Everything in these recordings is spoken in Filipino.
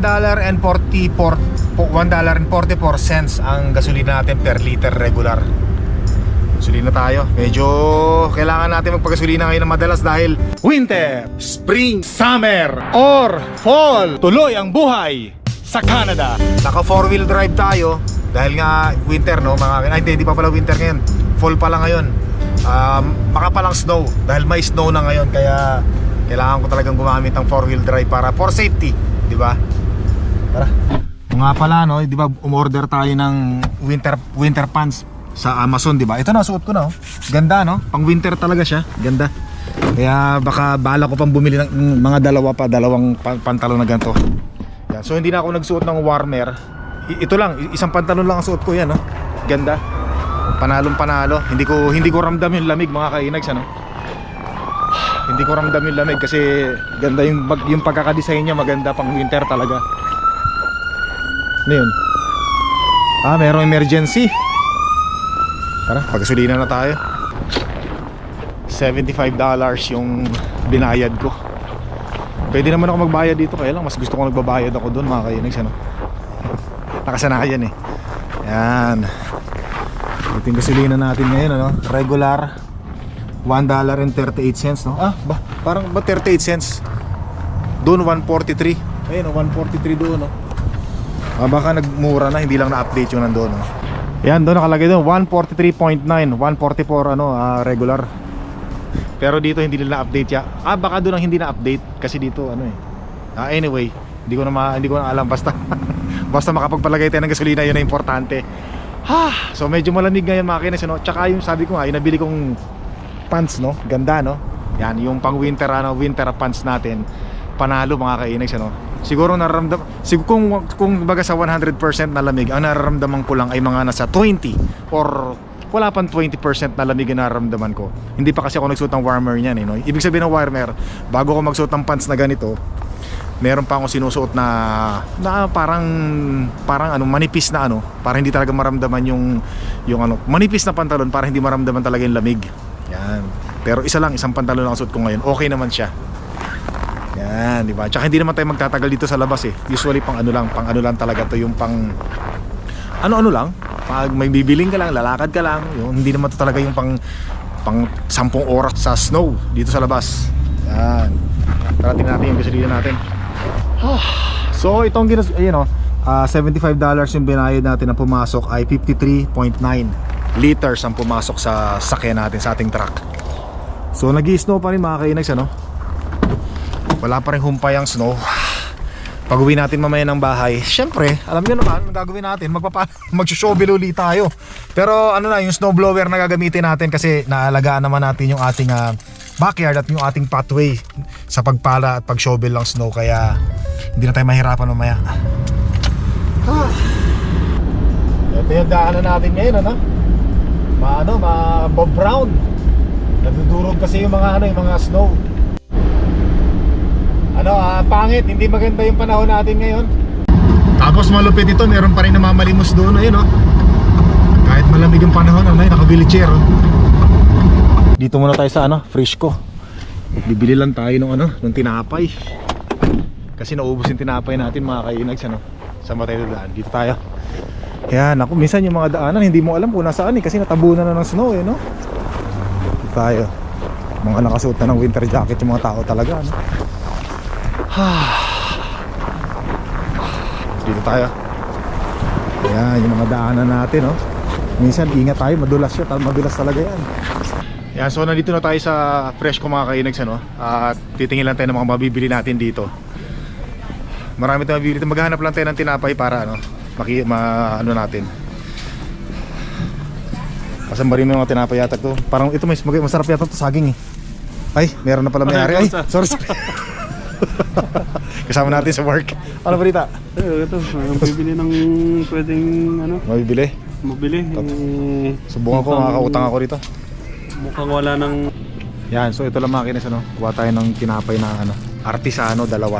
$1 and 44 po- $1 and 44 cents ang gasolina natin per liter regular. Gasolina tayo. Medyo kailangan natin magpagasolina ngayon ng madalas dahil winter, spring, summer, or fall. Tuloy ang buhay sa Canada. Naka four wheel drive tayo dahil nga winter no, mga ay, hindi, pa pala winter ngayon. Fall pa lang ngayon. Um, baka palang snow dahil may snow na ngayon kaya kailangan ko talagang gumamit ng four wheel drive para for safety, di ba? Tara. Kung nga pala no, 'di ba, umorder tayo ng winter winter pants sa Amazon, 'di ba? Ito na suot ko na, oh. Ganda no? Pang winter talaga siya. Ganda. Kaya baka bala ko pang bumili ng mga dalawa pa, dalawang pa- pantalon na ganito. Yan. So hindi na ako nagsuot ng warmer. I- ito lang, isang pantalon lang ang suot ko 'yan, no? Ganda. Panalong panalo. Hindi ko hindi ko ramdam yung lamig mga kainags, ano? hindi ko ramdam yung lamig kasi ganda yung yung pagkakadesign niya maganda pang winter talaga. Ano yun? Ah, merong emergency. Tara, pagasolina na tayo. $75 yung binayad ko. Pwede naman ako magbayad dito kaya lang mas gusto ko nagbabayad ako doon mga kainags ano. Nakasanayan eh. Yan. Ito yung gasolina natin ngayon ano. Regular $1.38 no? Ah, ba, parang ba 38 cents? Doon 143. Ayun, oh, 143 doon no. Ah, baka nagmura na, hindi lang na-update yung nandoon no. Yan, doon nakalagay doon 143.9, 144 ano, ah, regular. Pero dito hindi nila na-update ya. Ah, baka doon ang hindi na-update kasi dito ano eh. Ah, anyway, hindi ko na ma, hindi ko na alam basta basta makapagpalagay tayo ng gasolina yun na importante. Ha, so medyo malamig ngayon mga kinis no. Tsaka yung sabi ko nga, yung nabili kong pants no, ganda no. Yan, yung pang winter ano, winter pants natin. Panalo mga kainags ano. Siguro nararamdam siguro kung kung baga sa 100% na lamig, ang nararamdaman ko lang ay mga nasa 20 or wala pang 20% na lamig ang nararamdaman ko. Hindi pa kasi ako nagsuot ng warmer niyan eh, no. Ibig sabihin ng warmer, bago ako magsuot ng pants na ganito, meron pa akong sinusuot na na parang parang ano manipis na ano para hindi talaga maramdaman yung yung ano manipis na pantalon para hindi maramdaman talaga yung lamig yan pero isa lang isang pantalon ang suot ko ngayon okay naman siya yan di ba? Tsaka hindi naman tayo magtatagal dito sa labas eh. Usually pang ano lang pang ano lang talaga to yung pang ano ano lang. Pag may bibiling ka lang lalakad ka lang yung hindi naman to talaga yung pang pang 10 oras sa snow dito sa labas. Yan tara tingnan natin yung gasolina natin. So itong ginas ayun oh, ah, $75 yung binayad natin na pumasok ay 53.9 liters ang pumasok sa sakyan natin sa ating truck. So nag-snow pa rin mga kainags ano. Wala pa rin humpay ang snow. Pag uwi natin mamaya ng bahay, syempre, alam niyo naman, ang gagawin natin, magpapa mag-shovel uli tayo. Pero ano na, yung snow blower na gagamitin natin kasi naalagaan naman natin yung ating ah, backyard at yung ating pathway sa pagpala at pag-shovel ng snow kaya hindi na tayo mahirapan mamaya. Ah. Ito yung daanan natin ngayon, ano? Ma, ano, ma Bob Brown. Nadudurog kasi yung mga ano, yung mga snow. Ano, ah, pangit, hindi maganda yung panahon natin ngayon. Tapos malupit ito, meron pa rin namamalimos doon, ayun oh. Kahit malamig yung panahon, ano, naka-wheelchair. Oh. Dito muna tayo sa ano, Frisco. Bibili lang tayo ng ano, ng tinapay. Kasi naubos yung tinapay natin mga kainags ano. Saan ba tayo daan? Dito tayo. Yan, ako minsan yung mga daanan hindi mo alam kung nasaan eh kasi natabunan na ng snow eh no. Dito tayo. Mga nakasuot na ng winter jacket yung mga tao talaga ano. Dito tayo. Yan, yung mga daanan natin no. Minsan ingat tayo, madulas siya, madulas talaga yan. Yan, so nandito na tayo sa fresh ko mga kainags ano. At titingin lang tayo ng mga mabibili natin dito. Marami tayong mabibili. Maghanap lang tayo ng tinapay para ano, maki, ma, ano natin. Kasambarin mo yung mga tinapay yata to. Parang ito mas masarap yata to saging eh. Ay, meron na pala may-ari. Ay, sorry, sorry. Kasama natin sa work. Ano balita? Eh, ito, uh, bibili ng pwedeng ano, Mabibili. mabili. Eh, Subukan ko, mukhang- makakautang ako rito. Mukhang wala ng Yan, so ito lang mga kinis, ano, kuha tayo ng tinapay na ano, artisano, dalawa.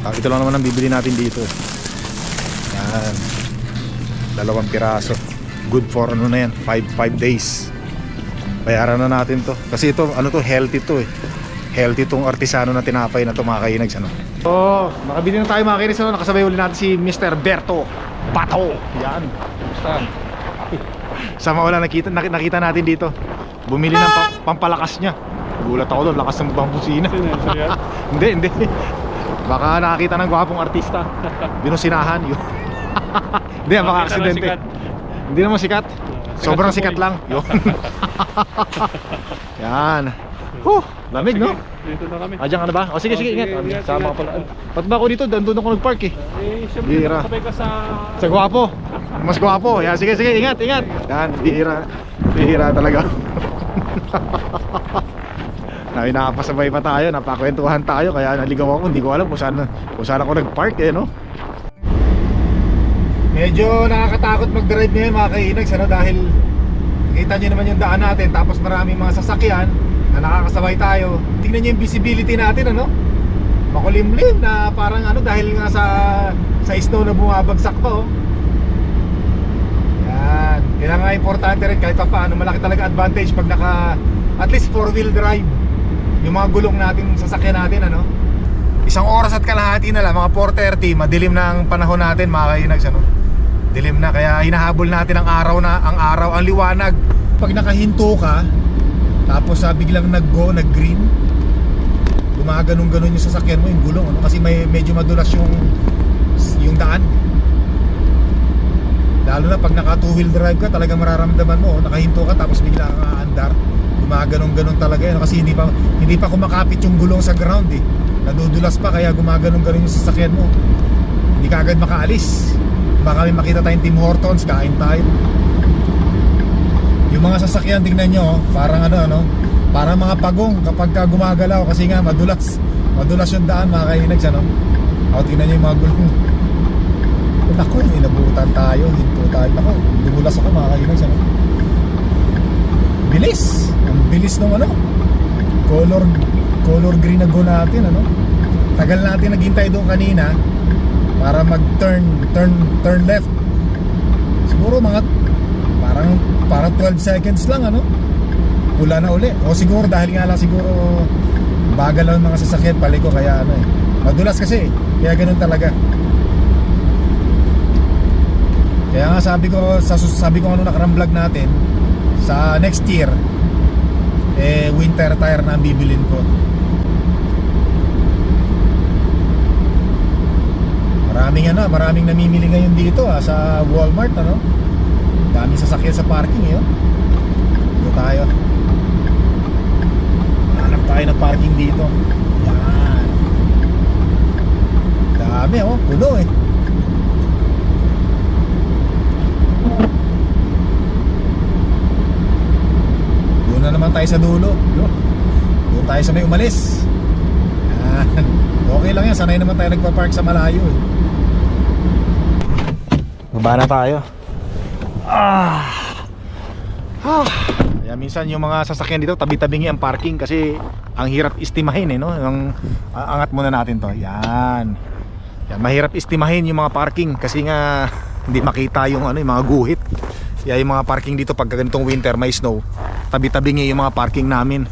Ah, ito lang naman ang bibili natin dito. Yan. Dalawang piraso. Good for ano na yan, 5 5 days. Bayaran na natin to. Kasi ito, ano to, healthy to eh. Healthy tong artisano na tinapay na to mga kainags ano. Oh, nakabili na tayo mga kainags ano, nakasabay uli natin si Mr. Berto Pato. Yan. Basta. Sa mga wala nakita, nak- nakita natin dito. Bumili ng pa- pampalakas niya. Gulat ako doon, lakas ng bang busina. Hindi, hindi. Baka nakakita ng gwapong artista. Binusinahan yun. hindi, baka aksidente. Hindi naman sikat. Sobrang sikat lang. Yun. Yan. Huh, lamig no? Dito na kami. Ah, dyan ka na ba? O sige, Oh, sige, sige, ingat. ingat, Sama ingat. ko pala. Ba't ba ako dito? Doon ako nag-park eh. Eh, syempre, Bira. nakasabay ka sa... Sa gwapo. Mas gwapo. Yan, sige, sige, ingat, ingat. Yan, bihira. Bihira talaga. na nakapasabay pa tayo, napakwentuhan tayo, kaya naligaw ako, hindi ko alam kung saan, kung saan ako nag-park eh, no? Medyo nakakatakot mag-drive ngayon mga kainags, ano, dahil kita nyo naman yung daan natin, tapos maraming mga sasakyan na nakakasabay tayo. Tingnan nyo yung visibility natin, ano? Makulimlim na parang ano, dahil nga sa, sa snow na bumabagsak pa, oh. Yan. Kaya nga importante rin kahit pa paano malaki talaga advantage pag naka at least four wheel drive. Yung mga gulong natin sasakyan natin ano. Isang oras at kalahati na lang mga 4:30 madilim na ang panahon natin mga kainags ano. Dilim na kaya hinahabol natin ang araw na ang araw ang liwanag. Pag nakahinto ka tapos sa biglang nag-go, nag-green gumaganon-ganon yung sasakyan mo yung gulong ano? kasi may medyo madulas yung yung daan Lalo na pag naka two wheel drive ka, talagang mararamdaman mo, oh, nakahinto ka tapos bigla kang aandar. Gumaganon-ganon talaga yan kasi hindi pa hindi pa kumakapit yung gulong sa ground eh. Nadudulas pa kaya gumaganon-ganon yung sasakyan mo. Hindi ka agad makaalis. Baka may makita tayong Tim Hortons, kain tayo. Yung mga sasakyan tingnan nyo, oh, parang ano ano, parang mga pagong kapag ka gumagalaw kasi nga madulas. Madulas yung daan mga kainags ano. O tingnan nyo yung mga gulong. Nako, inabutan tayo, hinto tayo. Nako, dumulas ako mga kainags ano. Bilis! Ang bilis ng ano. Color color green na go natin ano. Tagal natin naghintay doon kanina para mag-turn turn turn left. Siguro mga parang parang 12 seconds lang ano. Pula na uli. O siguro dahil nga lang siguro bagal lang ng mga sasakyan paliko kaya ano eh. Madulas kasi, kaya ganun talaga. Kaya nga sabi ko sa sabi ko ano nakarang vlog natin sa next year eh winter tire na ang bibilin ko. Maraming ano, maraming namimili ngayon dito ah, sa Walmart ano. Daming sasakyan sa parking eh. oh. Dito tayo. Hanap tayo ng parking dito. Yan. Dami oh, puno eh. Doon na naman tayo sa dulo. Doon tayo sa may umalis. Yan. Okay lang yan. Sanay naman tayo nagpa-park sa malayo eh. Baba na tayo. Ah. Ah. Kaya minsan yung mga sasakyan dito tabi-tabingi ang parking kasi ang hirap istimahin eh no. Ang angat muna natin to. Yan. Yan mahirap istimahin yung mga parking kasi nga hindi makita yung ano yung mga guhit. Kaya yung mga parking dito pag ganitong winter may snow, tabi-tabingi yung mga parking namin.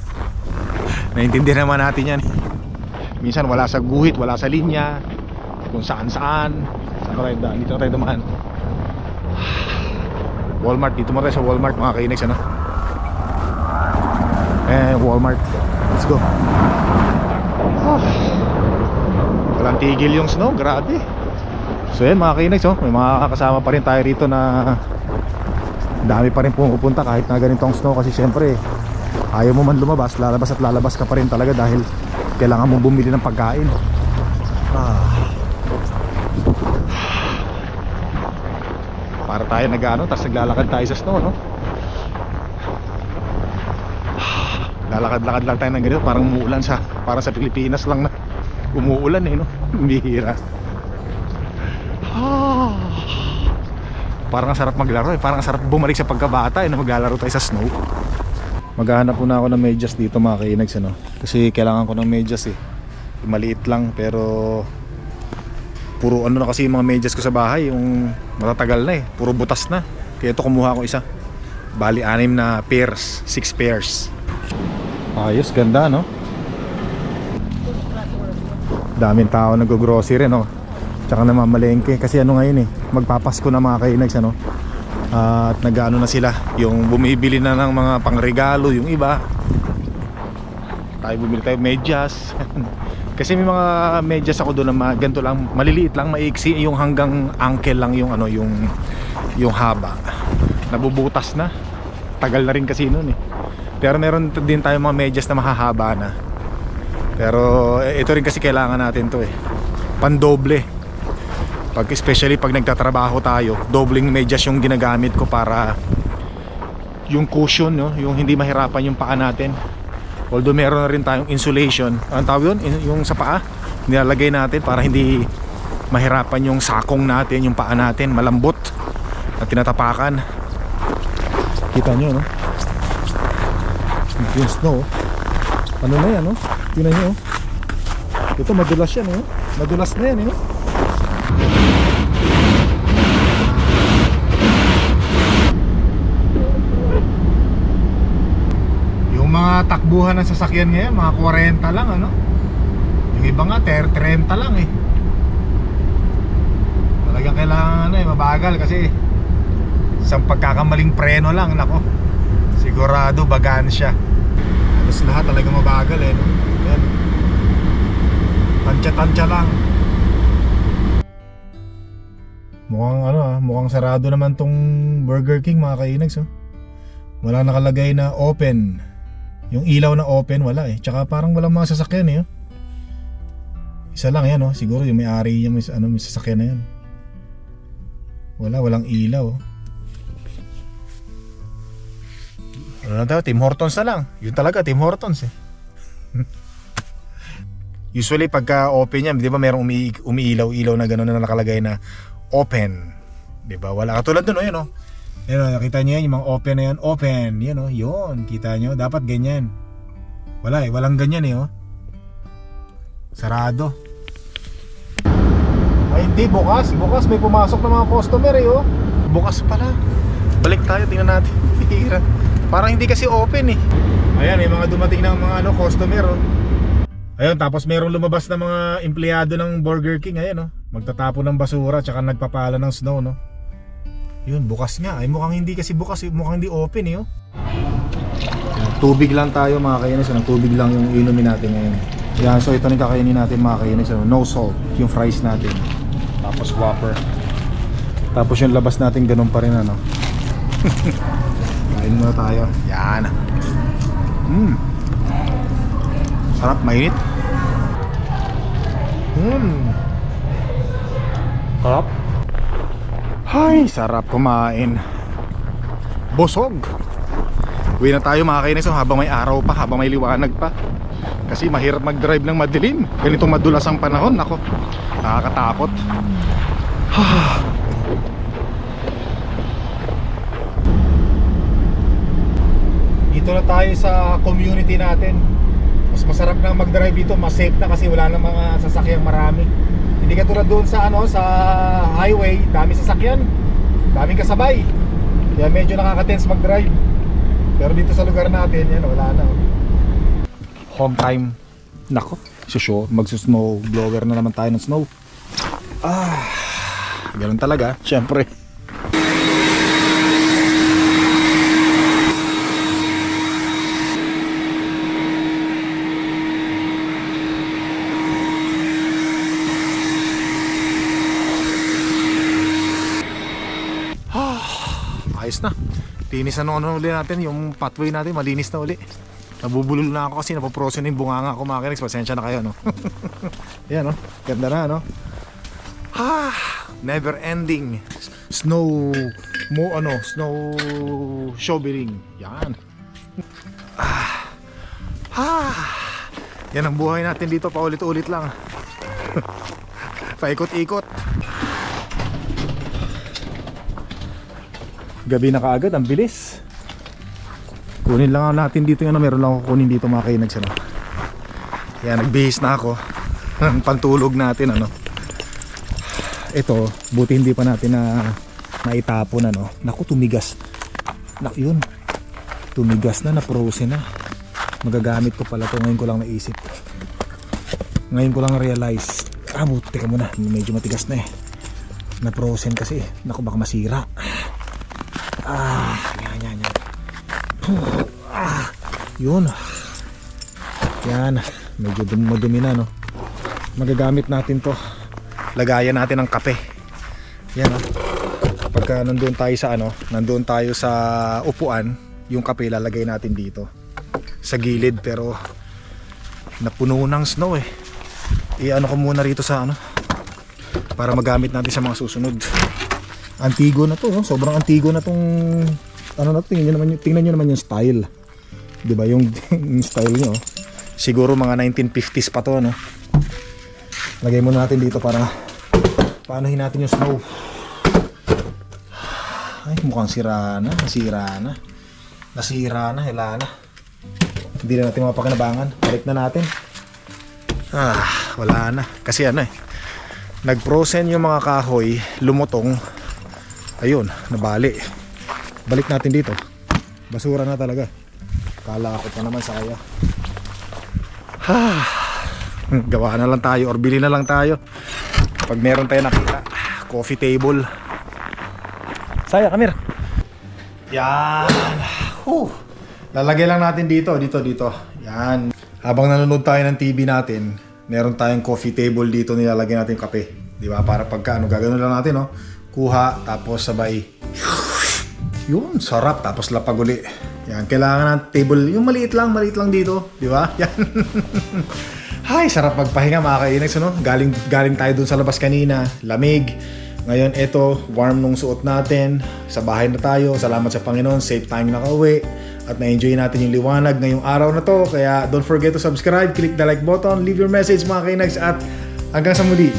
Naintindihan naman natin yan. Minsan wala sa guhit, wala sa linya, kung saan saan. Saan tayo? Dito tayo dumaan. Walmart, dito mo tayo sa Walmart mga kainex ano. Eh, Walmart. Let's go. Ah. Walang tigil yung snow, grabe. So yan mga kainex oh, may mga kasama pa rin tayo rito na dami pa rin pumupunta kahit na ganitong snow kasi siyempre ayaw mo man lumabas, lalabas at lalabas ka pa rin talaga dahil kailangan mong bumili ng pagkain. Ah. Para tayo nag-ano, tapos naglalakad tayo sa snow, no? Lalakad-lakad lang tayo ng ganito, parang umuulan sa, parang sa Pilipinas lang na umuulan eh, no? Bihira. Ah. Parang ang sarap maglaro eh, parang ang sarap bumalik sa pagkabata eh, na maglalaro tayo sa snow. Maghahanap muna ako ng medyas dito mga kainags ano? Kasi kailangan ko ng medyas eh. Maliit lang pero puro ano na kasi yung mga medyas ko sa bahay yung matatagal na eh. Puro butas na. Kaya ito kumuha ko isa. Bali anim na pairs. 6 pairs. Ayos ganda no? Daming tao nag-grocery no? Tsaka namamalengke. Kasi ano ngayon eh magpapasko na mga kainags ano? At nag-ano na sila. Yung bumibili na ng mga pangregalo yung iba. Tayo bumili tayo medyas kasi may mga medyas ako doon na ganito lang maliliit lang maiksi. Yung hanggang ankle lang yung ano yung yung haba. Nabubutas na. Tagal na rin kasi noon eh. Pero meron din tayo mga medyas na mahahaba na. Pero eh, ito rin kasi kailangan natin to eh. Pandoble. Pag especially pag nagtatrabaho tayo dobling medyas yung ginagamit ko para yung cushion no? Yung hindi mahirapan yung paa natin although meron na rin tayong insulation. Ang tawag yun? Yung sa paa? Nilalagay natin para hindi mahirapan yung sakong natin yung paa natin. Malambot at tinatapakan. Kita nyo no? Yung snow ano na yan no? Tingnan nyo oh. ito madulas yan oh. madulas na yan eh mga takbuhan ng sasakyan ngayon, mga 40 lang ano. Yung iba nga 30 lang eh. Talagang kailangan ano eh, mabagal kasi isang pagkakamaling preno lang nako. Sigurado bagaan siya. Halos lahat talaga mabagal eh no. Yan. Tansya-tansya lang. Mukhang ano ah, mukhang sarado naman tong Burger King mga kainags oh. Wala nakalagay na open. Yung ilaw na open wala eh. Tsaka parang walang mga sasakyan eh. oh. Isa lang yan oh. Siguro yung may-ari niya may, ano, may sasakyan na yan. Wala, walang ilaw. oh. Ano na tayo? Tim Hortons na lang. Yun talaga, Tim Hortons eh. Usually pagka open yan, di ba merong umi umiilaw-ilaw na gano'n na nakalagay na open. Di ba? Wala katulad doon, oh, yun oh. Yan o, nakita niyo yan, yung mga open na yan, open. Yan o, yun, kita niyo. Dapat ganyan. Wala eh, walang ganyan eh oh. Sarado. Ay hindi, bukas. Bukas may pumasok na mga customer eh oh. Bukas pala. Balik tayo, tingnan natin. Parang hindi kasi open eh. Ayan, may mga dumating ng mga ano, customer oh. Ayun, tapos merong lumabas na mga empleyado ng Burger King, ayan oh. Magtatapon ng basura, tsaka nagpapala ng snow no. Yun, bukas nga. Ay mukhang hindi kasi bukas, eh. mukhang hindi open eh. Oh. Tubig lang tayo mga kainis. Ano? Tubig lang yung inumin natin ngayon. Yan, so ito na yung kakainin natin mga kainis. Ano? No salt, yung fries natin. Tapos Whopper. Tapos yung labas natin ganun pa rin ano. Kain muna tayo. Yan. Mm. Sarap, mainit. Mm. Sarap. Ay, sarap kumain. Busog. Uwi na tayo mga kainis habang may araw pa, habang may liwanag pa. Kasi mahirap mag-drive ng madilim. Ganitong madulas ang panahon, nako. Nakakatakot. Dito na tayo sa community natin. Mas masarap na mag-drive dito, mas safe na kasi wala na mga sasakyang marami. Hindi ka tulad doon sa ano sa highway, dami sasakyan, daming kasabay. Kaya medyo nakaka-tense mag-drive. Pero dito sa lugar natin, yan wala na. oh. Home time. Nako, susyo, magsusnow blower na naman tayo ng snow. Ah, ganun talaga, syempre. ayos na linis na ano uli natin yung pathway natin malinis na uli nabubulol na ako kasi napoproso na yung bunganga ko mga kinex pasensya na kayo no? Yan no? Ganda na no? Ah never ending. Snow mo ano snow shoveling. Yan. Ah ah. Yan ang buhay natin dito paulit-ulit lang. Paikot-ikot gabi na kaagad, ang bilis. Kunin lang natin dito yung ano, meron lang ako kunin dito mga kainags ano. Yan, nagbihis na ako. Ang pantulog natin ano. Ito, buti hindi pa natin na naitapon ano. Naku, tumigas. Nak, yun. Tumigas na, na-frozen na. Magagamit ko pala to ngayon ko lang naisip. Ngayon ko lang realize. Ah, buti ka muna. Medyo matigas na eh. Na frozen kasi. Naku, baka masira. Ah, yan, yan, yan. Puh, Ah, yun. Yan. Medyo dum madumi na, no? Magagamit natin to. Lagayan natin ng kape. Yan, oh. Pagka nandun tayo sa ano, nandun tayo sa upuan, yung kape lalagay natin dito. Sa gilid, pero napuno ng snow eh. I-ano ko muna rito sa ano, para magamit natin sa mga susunod. Antigo na to, no? sobrang antigo na tong ano na tingnan niyo naman yung, tingnan niyo naman yung style. 'Di ba yung, yung style niyo? Siguro mga 1950s pa to, no. Lagay muna natin dito para paanohin natin yung snow. Ay, mukhang sira na, nasira na. Nasira na, hila na. Hindi na natin mapakinabangan. Balik na natin. Ah, wala na. Kasi ano eh, nag-frozen yung mga kahoy, lumutong. Ayun, nabali. Balik natin dito. Basura na talaga. Kala ko pa naman saya. Ah, gawa na lang tayo or bili na lang tayo. Pag meron tayo nakita, coffee table. Saya, kamir. Yan. Huh. Lalagay lang natin dito, dito, dito. Yan. Habang nanonood tayo ng TV natin, meron tayong coffee table dito nilalagay natin kape. Di ba? Para pagka ano, gagano lang natin, no? Kuha, tapos sabay. Yun, sarap. Tapos lapag uli. Yan, kailangan ng table. Yung maliit lang, maliit lang dito. Di ba? Yan. Hay, sarap magpahinga mga kainags, ano? Galing, galing tayo dun sa labas kanina. Lamig. Ngayon, eto, warm nung suot natin. Sa bahay na tayo. Salamat sa Panginoon. Safe tayong nakauwi. At na-enjoy natin yung liwanag ngayong araw na to. Kaya don't forget to subscribe, click the like button, leave your message mga kainags at hanggang sa muli.